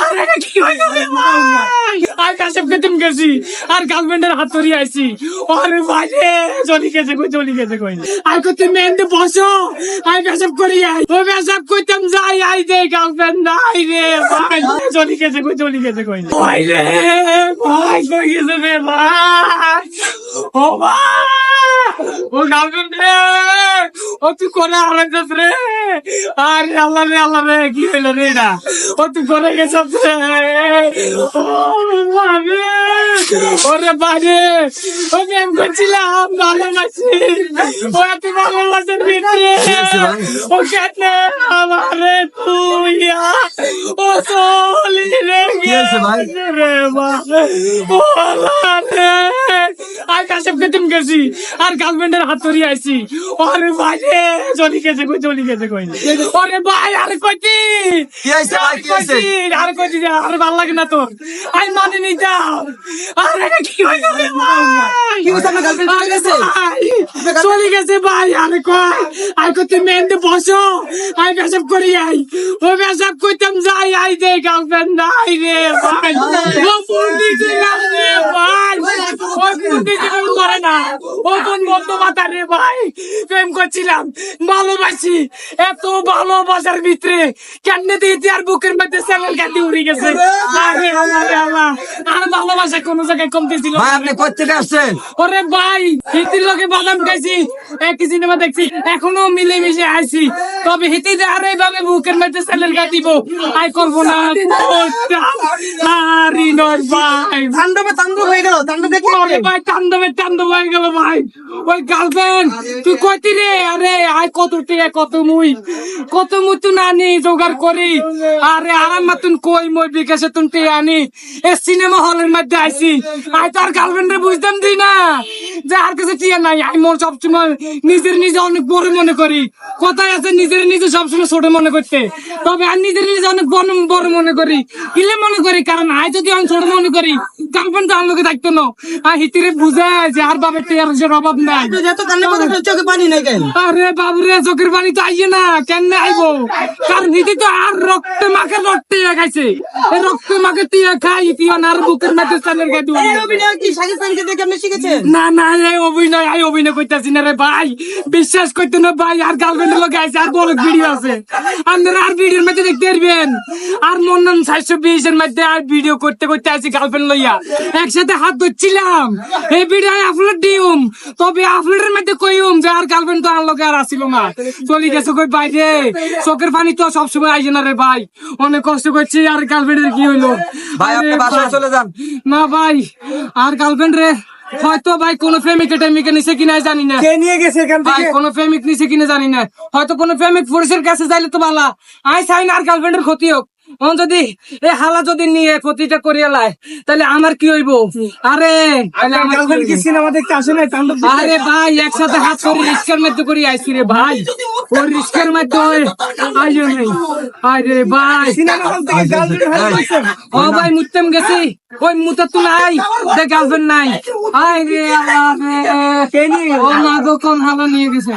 আরে কি হয়ে আর কাশেপ কেতন গেছি আর গার্লফ্রেন্ডের হাত ধরে আইছি। আরে ভাই চলি গেছে কই চলি গেছে কই? আর করতে মেনতে বসো আর কাশেপ করি আই। ও কাশেপ কইতাম যাই আই দে গার্লফ্রেন্ড নাই রে ভাই। চলি গেছে কই চলি গেছে কই? ভাই রে ভাই কই গেছে রে ভাই? ও ভাই ও গার্লফ্রেন্ড রে। ও তুই করে আলাদাস রে? আরে আল্লাহ রে আল্লাহ রে কি হইল রে এটা? ও তুই করে গেছস রে? ওরে বাজে ও প্রেম করছিলাম ভালোবাসি ও এত ভালোবাসার ভিতরে। ও কেটে আমারে তুই ও চলি রে রে মা ও আল্লাহ রে। আর কাশেপ কেতন গেছি আর গার্লফ্রেন্ডের হাত ধরে আইছি। ওরে ভাই রে চলি গেছে কই চলি গেছে কই? ওরে ভাই আরে কইতি কি ভাই, কি? আরে কইতি যা আরে ভালো লাগে না তোর। আই মানে নি যাও। আরে কি হই গেল ভাই? কি girlfriend চলে গেছে? ভাই, চলে গেছে ভাই আরে কই? আর কইতে মেনতে বসো। আই বেসব করি আই। ও বেসব কইতাম যাই আই দে গার্লফ্রেন্ড নাই রে ভাই। ও দিতে রে ভাই। করে না কোন বন্ধ মাথা রে ভাই প্রেম করছিলাম ভালোবাসি এত ভালোবাসার ভিতরে বুকের মধ্যে সেলের কাটি উড়ে গেছে আরে ভালোবাসা জায়গায় কমতে ছিল ওরে ভাই হিতির লোকে বাদাম খাইছি একই সিনেমা দেখছি এখনও মিলে মিশে আইছি তবে আরও এইভাবে বুকের মধ্যে স্যালের গা দিব আই করব না ভাই হয়ে গেল ভাই তাণ্ডবে তাণ্ডব হয়ে গেল ভাই। ওই গার্লফ্রেন্ড তুই কইতি রে? আরে আয় কত টিয়া কত মুই। কত মুই তুই নানি জোগাড় করি। আরে। আরাম কই মই বিকাশে তুন টিয়া আনি এ সিনেমা হলের মধ্যে আইছি। আই আর গার্লফ্রেন্ড রে বুঝতাম দিই না। যে আর কিছু টিয়া নাই আই মোর সবসময় নিজের নিজে অনেক বড় মনে করি। কথায় আছে নিজের নিজে সবসময় ছোট মনে করতে। তবে আর নিজের নিজে অনেক বড় বড় মনে করি। কিলে মনে করি কারণ আই যদি আমি ছোট মনে করি তো আমার লোকে থাকতো না। আর হিতিরে বুঝায় যে আর বাবার টিয়ার যে অভাব নাই। এত কান্না কথা চোখে পানি নাই কেন? আরে বাবুরে চোখের পানি তো আইয়ে না কেন আইবো? কারণ হিতি তো আর রক্ত মাখে রক্ত খাইছে। রক্ত মাখে টিয়া খাই ইতি আর বুকের মধ্যে স্থানের গায়ে শিখেছেন? না না এই অভিনয় এই অভিনয় করতেছি না রে ভাই। বিশ্বাস করতে না ভাই আর গার্লফ্রেন্ডের লোক আইছে আর বড় ভিডিও আছে। আপনারা আর ভিডিওর মধ্যে দেখতে পারবেন। আর মন নাম সাতশো মধ্যে আর ভিডিও করতে করতে আছি গার্লফ্রেন্ড লইয়া। একসাথে হাত ধরছিলাম। এই ভিডিও আপলোড দিউম তবে আপলোডের মধ্যে কইউম যে আর গার্লফ্রেন্ড তো আর লোকে আর আসিল না। চলে গেছে কই বাইরে? চোখের পানি তো সবসময় আইছে না রে ভাই। অনেক কষ্ট করছি আর গার্লফ্রেন্ডের কি হইল? ভাই আপনি বাসায় চলে যান। না ভাই আর গার্লফ্রেন্ড রে হয়তো ভাই কোন প্রেমিকে টেমিকে নিছে কিনা জানি না। কে নিয়ে গেছে এখান ভাই কোন প্রেমিক নিছে কিনা জানি না। হয়তো কোন প্রেমিক পুরুষের কাছে যাইলে তো ভালো আই চাই না আর গার্লফ্রেন্ডের ক্ষতি হোক। যদি এ হালা যদি নিয়ে ক্ষতিটা করিয়া লাই তাহলে আমার কি হইব? আরে কি সিনেমা দেখতে আসে নাই? আরে ভাই একসাথে হাত করে রিস্কের মধ্যে করি আইসি রে ভাই। ওই রিস্কের মধ্যে আইও নেই। আরে ভাই। ও ভাই মুততেম গেছি। ওই মুতা তো নাই দে গার্লফ্রেন্ড নাই। আয় রে আল্লাহ রে। ও না কোন হালা নিয়ে গেছে।